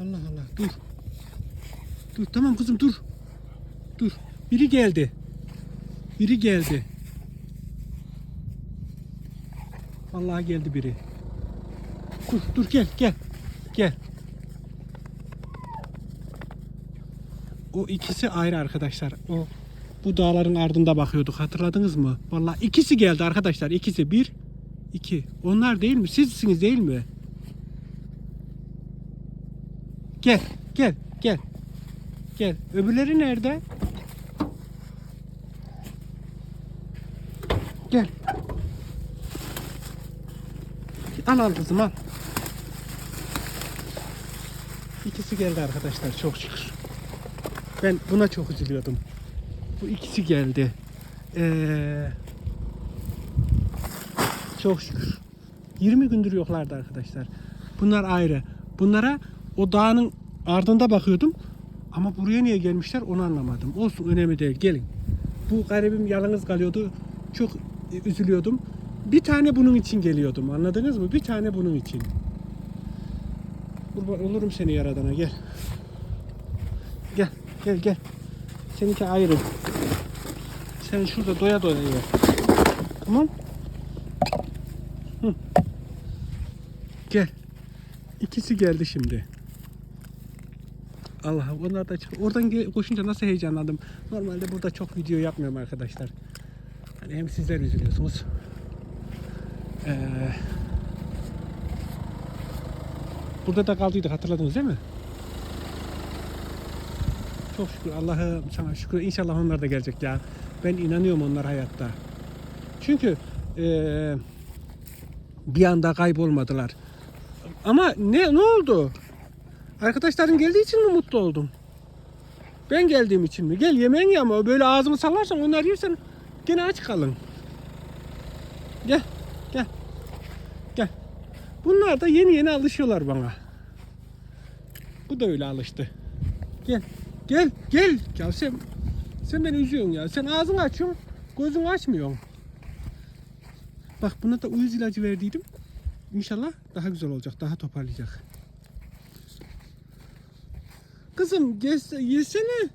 Allah Allah dur. Dur tamam kızım dur. Dur. Biri geldi. Biri geldi. Vallahi geldi biri. Dur dur gel gel. Gel. O ikisi ayrı arkadaşlar. O bu dağların ardında bakıyorduk hatırladınız mı? Vallahi ikisi geldi arkadaşlar. ikisi bir, iki. Onlar değil mi? Sizsiniz değil mi? Gel, gel, gel. Gel. Öbürleri nerede? Gel. Al al kızım al. İkisi geldi arkadaşlar çok şükür. Ben buna çok üzülüyordum. Bu ikisi geldi. Ee, çok şükür. 20 gündür yoklardı arkadaşlar. Bunlar ayrı. Bunlara o dağın ardında bakıyordum. Ama buraya niye gelmişler onu anlamadım. Olsun önemli değil. Gelin. Bu garibim yalnız kalıyordu. Çok üzülüyordum. Bir tane bunun için geliyordum. Anladınız mı? Bir tane bunun için. Kurban olurum seni yaradana gel. Gel gel gel. Seninki ayrı. Sen şurada doya doya ye. Tamam. Hı. Gel. İkisi geldi şimdi. Allah onlar da çık. Oradan koşunca nasıl heyecanlandım. Normalde burada çok video yapmıyorum arkadaşlar. Hani hem sizler üzülüyorsunuz. Ee, burada da kaldıydık hatırladınız değil mi? Çok şükür Allah'ım sana şükür. İnşallah onlar da gelecek ya. Ben inanıyorum onlar hayatta. Çünkü eee, bir anda kaybolmadılar. Ama ne ne oldu? Arkadaşların geldiği için mi mutlu oldum? Ben geldiğim için mi? Gel yemeğin ya ama böyle ağzımı sallarsan onlar yersen gene aç kalın. Gel, gel, gel. Bunlar da yeni yeni alışıyorlar bana. Bu da öyle alıştı. Gel, gel, gel. Ya sen, sen beni üzüyorsun ya. Sen ağzını açıyorsun, gözünü açmıyorsun. Bak buna da uyuz ilacı verdiydim. İnşallah daha güzel olacak, daha toparlayacak. Kızım gelse, yesene.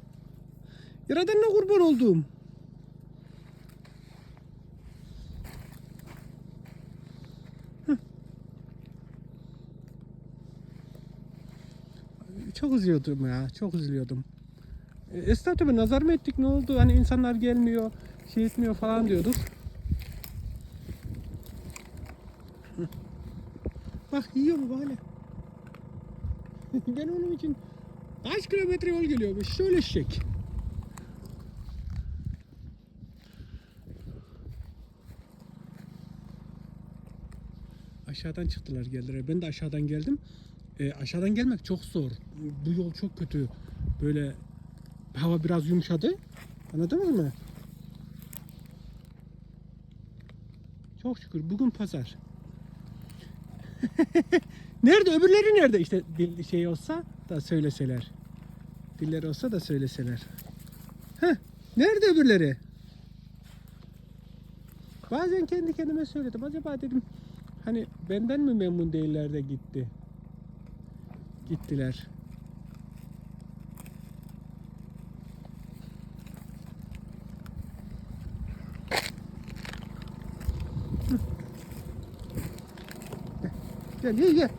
Yaradanına kurban olduğum. Çok üzülüyordum ya, çok üzülüyordum. E, Estağfurullah nazar mı ettik ne oldu? Hani insanlar gelmiyor, şey etmiyor falan diyorduk. Hı. Bak yiyor mu böyle? ben onun için kaç kilometre yol geliyormuş. Şöyle şek. Aşağıdan çıktılar geldiler. Ben de aşağıdan geldim. E, aşağıdan gelmek çok zor. Bu yol çok kötü. Böyle hava biraz yumuşadı. Anladınız mı? Çok şükür bugün pazar. nerede öbürleri nerede? İşte şey olsa da söyleseler. Dilleri olsa da söyleseler. Heh, nerede öbürleri? Bazen kendi kendime söyledim. Acaba dedim hani benden mi memnun değiller de gitti? Gittiler. Gel ye ye.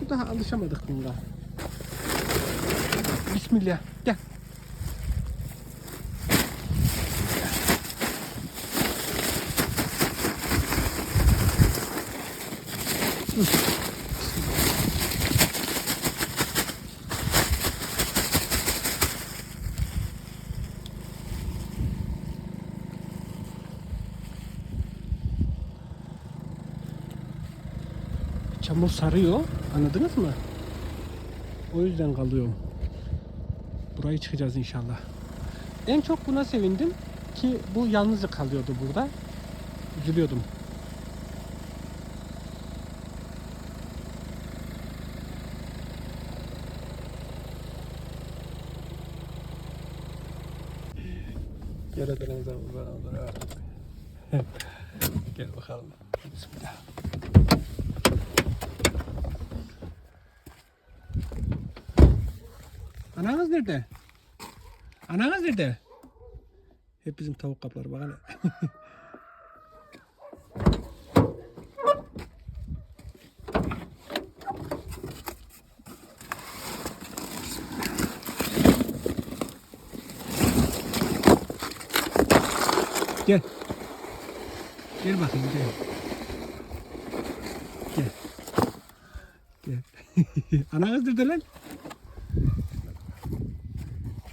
Bu daha alışamadık bunda. Bismillah. Gel. Çamur sarıyor. Anladınız mı? O yüzden kalıyorum. Burayı çıkacağız inşallah. En çok buna sevindim ki bu yalnızca kalıyordu burada. Üzülüyordum. Olur abi. Gel bakalım. Bismillah. Ananız nerede? Ananız nerede? Hep bizim tavuk kapları bak hele. Gel. Gel bakayım gel. Gel. Gel. Ana kızdırdı lan.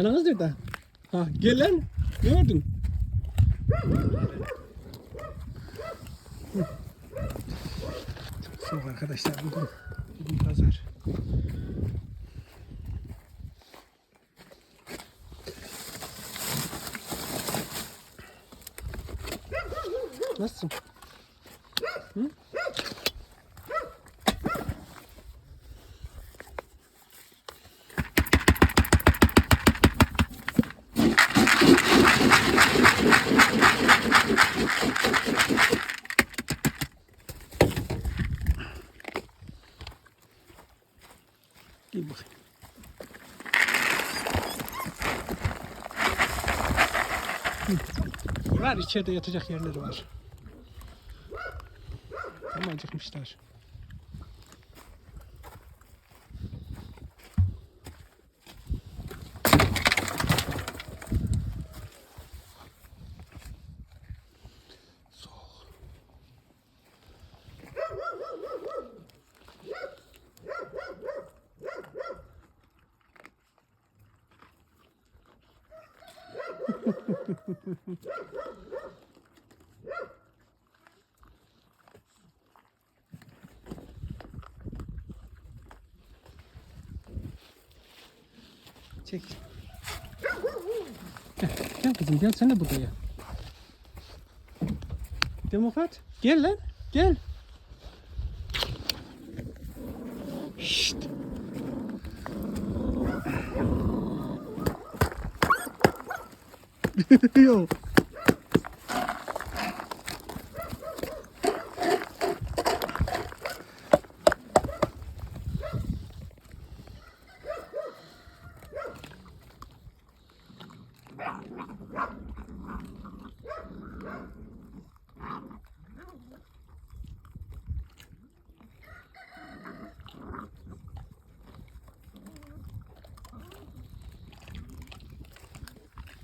Ananız nerede? Ha gel lan. Gördün? Çok soğuk arkadaşlar bugün. Bugün pazar. Nasılsın? Hı? Gel bakayım. Hı. Var içeride yatacak yerleri var. Ama acıkmışlar. Soğuk. Çek. Gel, gel kızım gel sen de buraya. Demokrat gel lan gel. Yo.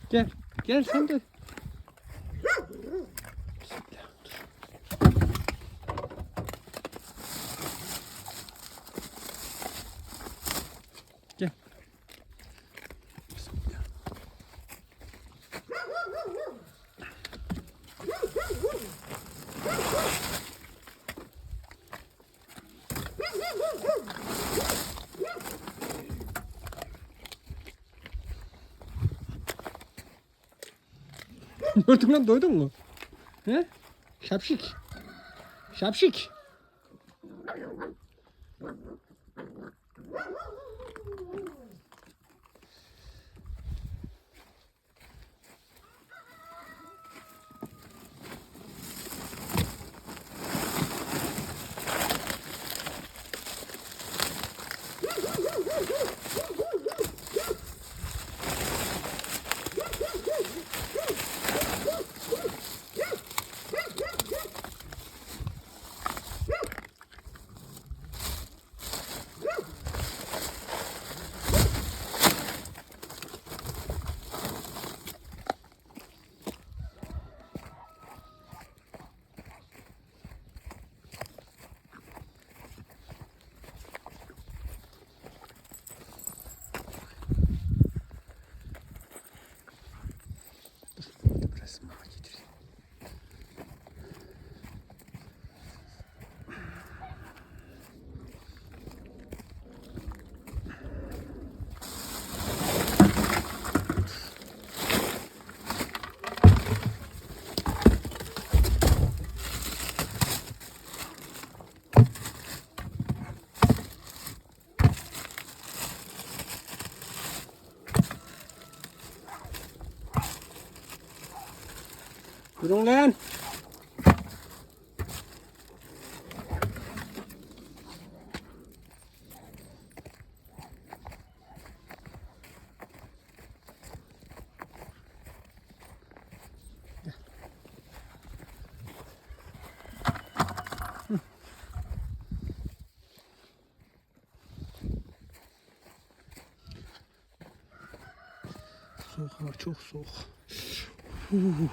Gel. Gel sen de. Gördün lan doydun mu? He? Şapşik. Şapşik. Durun lan. Soğuk hava çok soğuk. Ooh.